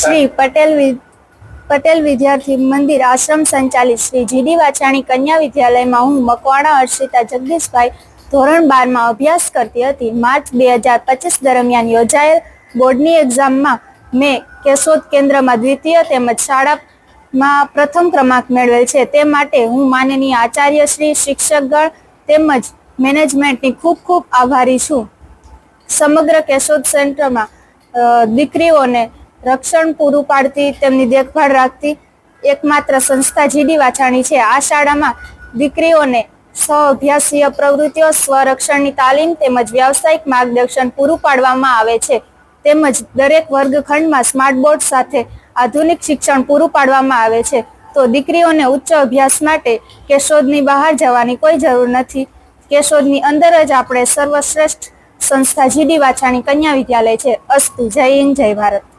શ્રી પટેલ પટેલ વિદ્યાર્થી મંદિર આશ્રમ સંચાલિત શ્રી જીડી વાછાણી કન્યા વિદ્યાલયમાં હું મકવાણા હર્ષિતા જગદીશભાઈ ધોરણ બારમાં અભ્યાસ કરતી હતી. માર્ચ બે હજાર પચીસ દરમિયાન યોજાયેલ બોર્ડની એક્ઝામમાં મેં કેશોદ કેન્દ્રમાં દ્વિતીય તેમજ શાળામાં પ્રથમ ક્રમાંક મેળવેલ છે. તે માટે હું માનનીય આચાર્ય શ્રી શિક્ષકગણ તેમજ મેનેજમેન્ટની ખૂબ ખૂબ આભારી છું. સમગ્ર કેશોદ સેન્ટરમાં દીકરીઓને રક્ષણ પૂરું પાડતી, તેમની દેખભાળ રાખતી એકમાત્ર સંસ્થા જીડી વાછાણી છે. આ શાળામાં દીકરીઓને સ્વ અભ્યાસીય પ્રવૃત્તિઓ, સ્વરક્ષણની તાલીમ તેમજ વ્યાવસાયિક માર્ગદર્શન પૂરું પાડવામાં આવે છે. તેમજ દરેક વર્ગખંડમાં સ્માર્ટ બોર્ડ સાથે આધુનિક શિક્ષણ પૂરું પાડવામાં આવે છે. તો દીકરીઓને ઉચ્ચ અભ્યાસ માટે કેશોદની બહાર જવાની કોઈ જરૂર નથી. કેશોદની અંદર જ આપણે સર્વશ્રેષ્ઠ સંસ્થા જીડી વાછાણી કન્યા વિદ્યાલય છે. અસ્તુ. જય હિન્દ, જય ભારત.